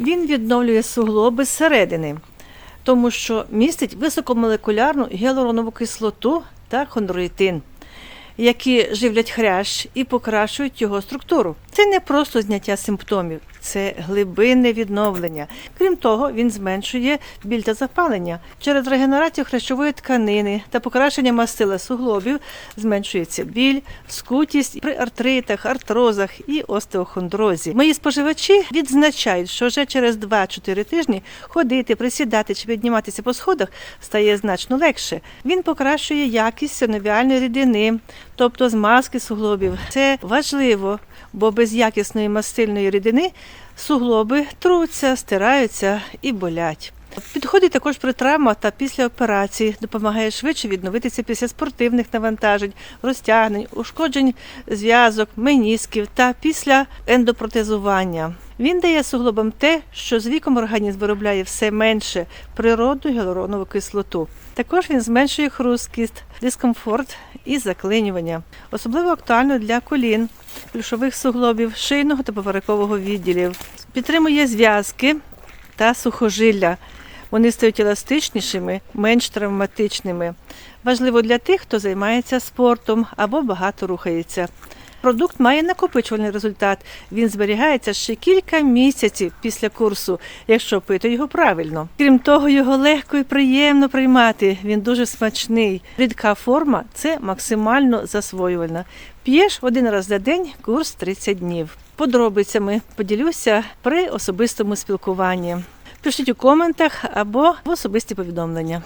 Він відновлює суглоби зсередини, тому що містить високомолекулярну гіалуронову кислоту та хондроїтин, які живлять хрящ і покращують його структуру. Це не просто зняття симптомів, це глибинне відновлення. Крім того, він зменшує біль та запалення. Через регенерацію хрящової тканини та покращення мастила суглобів зменшується біль, скутість при артритах, артрозах і остеохондрозі. Мої споживачі відзначають, що вже через 2-4 тижні ходити, присідати чи підніматися по сходах стає значно легше. Він покращує якість синовіальної рідини, тобто змазки суглобів. Це важливо, бо без якісної мастильної рідини суглоби труться, стираються і болять. Підходить також при травмах та після операції, допомагає швидше відновитися після спортивних навантажень, розтягнень, ушкоджень зв'язок, менісків та після ендопротезування. Він дає суглобам те, що з віком організм виробляє все менше природну гіалуронову кислоту. Також він зменшує хрусткість, дискомфорт і заклинювання. Особливо актуально для колін, плюшових суглобів, шийного та поперекового відділів. Підтримує зв'язки та сухожилля. Вони стають еластичнішими, менш травматичними. Важливо для тих, хто займається спортом або багато рухається. Продукт має накопичувальний результат. Він зберігається ще кілька місяців після курсу, якщо пити його правильно. Крім того, його легко і приємно приймати. Він дуже смачний. Рідка форма це максимально засвоювальна. П'єш один раз на день курс 30 днів. Подробицями поділюся при особистому спілкуванні. Пишіть у коментах або в особисті повідомлення.